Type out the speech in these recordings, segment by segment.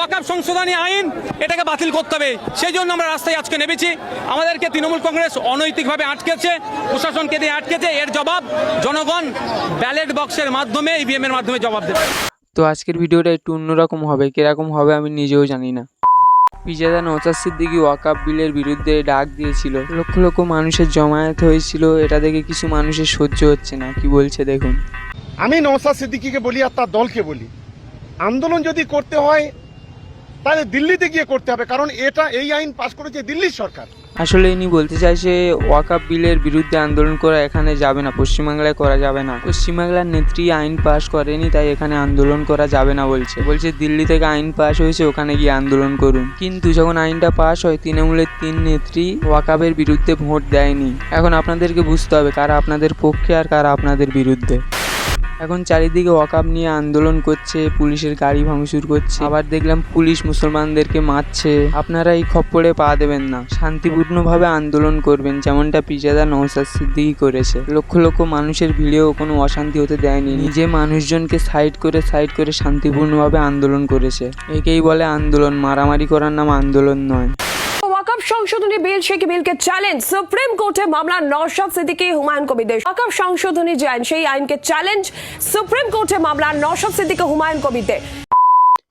ওয়াকাপ সংশোধনী আইন এটাকে বাতিল করতে হবে। সেই জন্য আমরা রাস্তায় আজকে নেমেছি। আমাদেরকে তৃণমূল কংগ্রেস অনৈতিকভাবে আটকেছে প্রশাসনকে দিয়ে আটকেছে। এর জবাব জনগণ ব্যালেট বক্সের মাধ্যমে ইভিএম এর মাধ্যমে জবাব দেবে। তো আজকের ভিডিওটা একটু অন্যরকম হবে কীরকম হবে আমি নিজেও জানি না। পিজাদা নৌসাদ সিদ্দিকি ওয়াকাপ বিলের বিরুদ্ধে ডাক দিয়েছিল। লক্ষ লক্ষ মানুষের জমায়েত হয়েছিল এটা দেখে কিছু মানুষের সহ্য হচ্ছে না। কি বলছে দেখুন। আমি নওসাদ সিদ্দিকিকে বলি আর তার দলকে বলি। আন্দোলন যদি করতে হয় তাহলে দিল্লিতে গিয়ে করতে হবে, কারণ এটা এই আইন পাশ করেছে দিল্লির সরকার। আসলে ইনি বলতে চাইছে ওয়াকাপ বিলের বিরুদ্ধে আন্দোলন করা এখানে যাবে না, পশ্চিমবাংলায় করা যাবে না। পশ্চিমবাংলার নেত্রী আইন পাশ করেনি, তাই এখানে আন্দোলন করা যাবে না বলছে। বলছে, দিল্লি থেকে আইন পাশ হয়েছে, ওখানে গিয়ে আন্দোলন করুন। কিন্তু যখন আইনটা পাশ হয়, তৃণমূলের তিন নেত্রী ওয়াকাবের বিরুদ্ধে ভোট দেয়নি। এখন আপনাদেরকে বুঝতে হবে, কারা আপনাদের পক্ষে আর কারা আপনাদের বিরুদ্ধে। এখন চারিদিকে ওয়াকাপ নিয়ে আন্দোলন করছে, পুলিশের গাড়ি ভাঙচুর করছে। আবার দেখলাম পুলিশ মুসলমানদেরকে মারছে। আপনারা এই খপ্পরে পা দেবেন না। শান্তিপূর্ণভাবে আন্দোলন করবেন, যেমনটা পিজাদা নৌসাদ সিদ্দিকি করেছে। লক্ষ লক্ষ মানুষের ভিড়েও কোনো অশান্তি হতে দেয়নি। নিজে মানুষজনকে সাইড করে সাইড করে শান্তিপূর্ণভাবে আন্দোলন করেছে। একেই বলে আন্দোলন। মারামারি করার নাম আন্দোলন নয়। সংশোধনী বিল সেই বিলকে চ্যালেঞ্জ সুপ্রিম কোর্টে মামলা সিদ্দিকী, হুমায়ুন ওয়াকফ সংশোধনী যে আইন, সেই আইনকে চ্যালেঞ্জ সুপ্রিম কোর্টে মামলা সিদ্দিকী, হুমায়ুন কবিরদের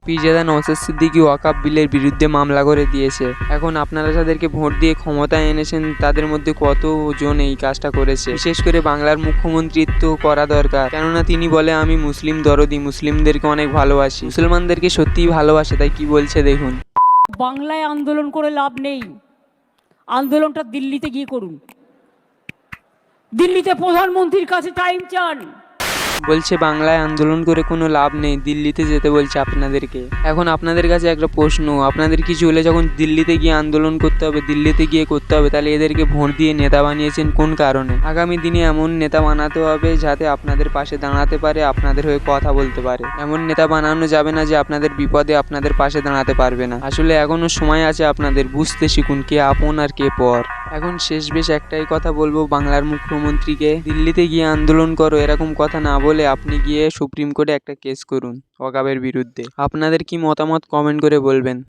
পিজাদা সিদ্দিকি বিলের বিরুদ্ধে মামলা করে দিয়েছে। এখন আপনারা যাদেরকে ভোট দিয়ে ক্ষমতায় এনেছেন, তাদের মধ্যে কতজন এই কাজটা করেছে? বিশেষ করে বাংলার মুখ্যমন্ত্রিত্ব করা দরকার। কেননা তিনি বলে, আমি মুসলিম দরদি, মুসলিমদেরকে অনেক ভালোবাসি। মুসলমানদেরকে সত্যিই ভালোবাসে, তাই কি বলছে দেখুন। বাংলায় আন্দোলন করে লাভ নেই। আন্দোলনটা দিল্লিতে গিয়ে করুন। দিল্লিতে প্রধানমন্ত্রীর কাছে টাইম চান। বলছে, বাংলায় আন্দোলন করে কোনো লাভ নেই, দিল্লিতে যেতে বলছে আপনাদেরকে। এখন আপনাদের কাছে একটা প্রশ্ন, আপনাদের কিছু হলে যখন দিল্লিতে গিয়ে আন্দোলন করতে হবে, দিল্লিতে গিয়ে করতে হবে, তাহলে এদেরকে ভোট দিয়ে নেতা বানিয়েছেন কোন কারণে? আগামী দিনে এমন নেতা বানাতে হবে যাতে আপনাদের পাশে দাঁড়াতে পারে, আপনাদের হয়ে কথা বলতে পারে। এমন নেতা বানানো যাবে না যে আপনাদের বিপদে আপনাদের পাশে দাঁড়াতে পারবে না। আসলে এখনও সময় আছে আপনাদের বুঝতে শিখুন কে আপন আর কে পর। এখন শেষ বেশ একটাই কথা বলব বাংলার মুখ্যমন্ত্রীকে। দিল্লিতে গিয়ে আন্দোলন করো, এরকম কথা না বলে আপনি গিয়ে সুপ্রিম কোর্টে একটা কেস করুন ওয়াকাবের বিরুদ্ধে। আপনাদের কি মতামত কমেন্ট করে বলবেন।